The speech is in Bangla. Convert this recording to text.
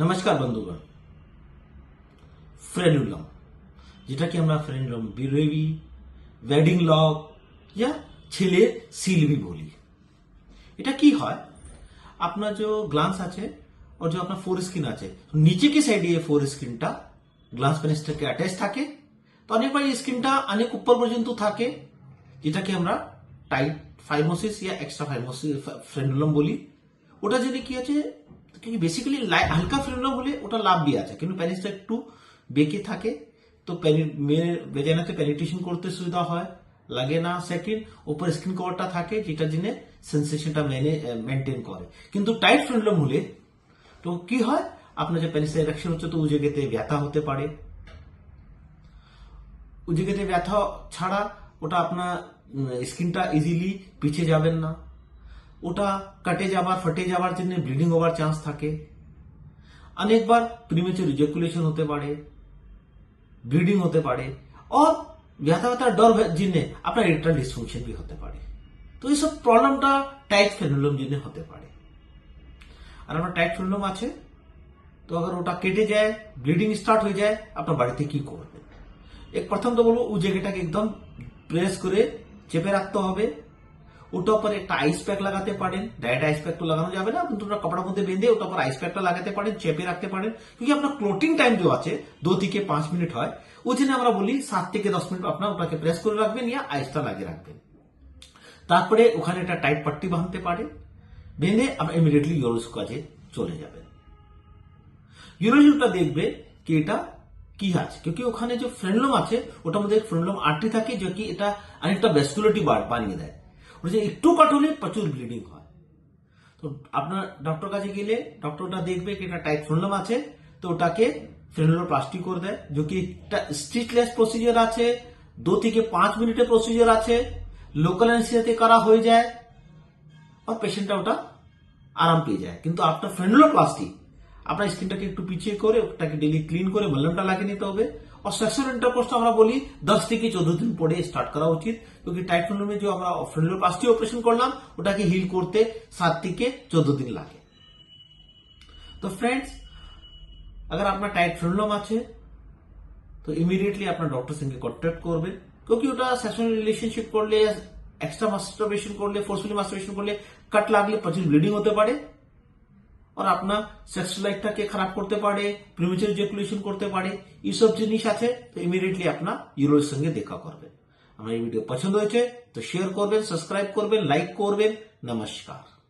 নমস্কার বন্ধুগণ ফ্রেনুলাম যেটাকে আমরা ফ্রেনুলাম বিরেবি ওয়েডিং লক या ছেলে সিলবি বলি এটা কি হয় আপনার যে গ্লান্স আছে और जो अपना फोर स्किन আছে নিচে কি সাইডে এই ফোর স্কিনটা গ্লান্স পেনিসটাকে অ্যাটাচ থাকে তো অনেকবার এই স্কিনটা অনেক উপর পর্যন্ত থাকে যেটাকে আমরা টাইট ফাইমোসিস या এক্সট্রা ফাইমোসিস ফ্রেনুলাম বলি ওটা যদি কি আছে কিন্তু বেসিক্যালি হালকা ফ্রেনুলাম হলে ওটা লাভ দিয়ে আছে কিন্তু প্যানিসটা একটু বেঁকে থাকে তো বেজানাতে প্যানিটেশন করতে সুবিধা হয় লাগে না সেকেন্ড উপর স্কিন কভারটা থাকে যেটা জন্য সেন্সেশনটা মেনে মেনটেন করে কিন্তু টাইট ফ্রেন্ডলম হলে তো কি হয় আপনার যে প্যানিসের এরেকশন হচ্ছে তো উজেগেতে ব্যথা হতে পারে উজেগেতে ব্যথা ছাড়া ওটা আপনার স্কিনটা ইজিলি পিছিয়ে যাবেন না ওটা কাটে যাবার ফটে যাবার জন্য ব্লিডিং হওয়ার চান্স থাকে অনেকবার প্রিমেচুর রিজেকুলেশন হতে পারে ব্লিডিং হতে পারে और ব্যথা ব্যথার ডর জিনে আপনার ইরেকটাইল ডিসফাংশন भी হতে পারে তো এইসব প্রবলেমটা টাইট ফেনুলম জিনে হতে পারে আর আপনার টাইট ফেনুলম আছে তো अगर ওটা কেটে যায় ব্লিডিং স্টার্ট হয়ে যায় আপনার বাড়িতে কি করবেন এক প্রথম তো বলবো ও জায়গাটাকে একদম প্রেস করে চেপে রাখতে হবে ওটা পরে একটা আইস প্যাক লাগাতে পারেন। ডাইরেক্ট আইস প্যাক তো লাগানো যাবে না, কিন্তু কাপড়ের মধ্যে বেঁধে ওটা পর আইস প্যাকটা লাগাতে পারেন, চেপে রাখতে পারেন। কিন্তু আপনার ক্লোটিং টাইম যে আছে, দু থেকে পাঁচ মিনিট হয়, ওই জন্য আমরা বলি সাত থেকে দশ মিনিট আপনার ওটাকে প্রেস করে রাখবেন ইয়া আইসটা লাগিয়ে রাখবেন। তারপরে ওখানে একটা টাইট পাট্টি বাঁধতে পারে বেঁধে আমরা ইমিডিয়েটলি ইউরোজ কাজে চলে যাবেন। ইউরোজটা দেখবে কি এটা কি আছে কিন্তু ওখানে যে ফ্রেন্ডলম আছে, ওটার মধ্যে ফ্রেন্ডলম আটটি থাকে, যে কি এটা অনেকটা ভ্যাসকুলারিটি বাড় বানিয়ে দেয়। যে একটু কাট হলে প্রচুর ব্লিডিং হয়। তো আপনার ডক্টর কাছে গেলে ডক্টরটা দেখবে কি এটা টাইট ফ্রেন্ডলম আছে, তো ওটাকে ফ্রেন্ডলম প্লাস্টিক করে দেয়। যে কি একটা স্ট্রিটলেস প্রসিজার আছে, দু থেকে পাঁচ মিনিটের প্রসিজার আছে লোকাল এনসিয়াতে করা হয়ে যায়, আর পেশেন্টটা ওটা আরাম পেয়ে যায়। কিন্তু আপনার ফ্রেন্ডুলো প্লাস্টিক আপনার স্কিনটাকে একটু পিছিয়ে করে, ওটাকে ডেলি ক্লিন করে মলমটা লাগিয়ে নিতে হবে। और सेक्सुअल इंटरकोर्स तो আমরা বলি 10 থেকে 14 দিন পরে স্টার্ট করা উচিত क्योंकि টাইট ফ্রেন্ডুমে যে আমরা ফ্রেন্ডুলো প্লাস্টিক অপারেশন করলাম ওটাকে হিল করতে 7 থেকে 14 দিন লাগে তো फ्रेंड्स अगर আপনার টাইট ফ্রেন্ডুলম আছে তো ইমিডিয়েটলি আপনার ডক্টর সঙ্গে কন্ট্যাক্ট করবেন क्योंकि ওটা সেক্সুয়াল রিলেশনশিপ করলে এক্সট্রা মাস্টারবেশন করলে ফোর্সফুলি মাস্টারবেশন করলে কাট লাগলে প্রচুর ব্লিডিং হতে পারে আর আপনার সেক্স লাইফটাকে খারাপ করতে পারে প্রিমেচার ইজাকুলেশন করতে পারে এইসব জিনিস আছে তো ইমিডিয়েটলি আপনার ইউরোর সঙ্গে দেখা করবেন আমার এই ভিডিও পছন্দ হয়েছে তো শেয়ার করবেন সাবস্ক্রাইব করবেন লাইক করবেন নমস্কার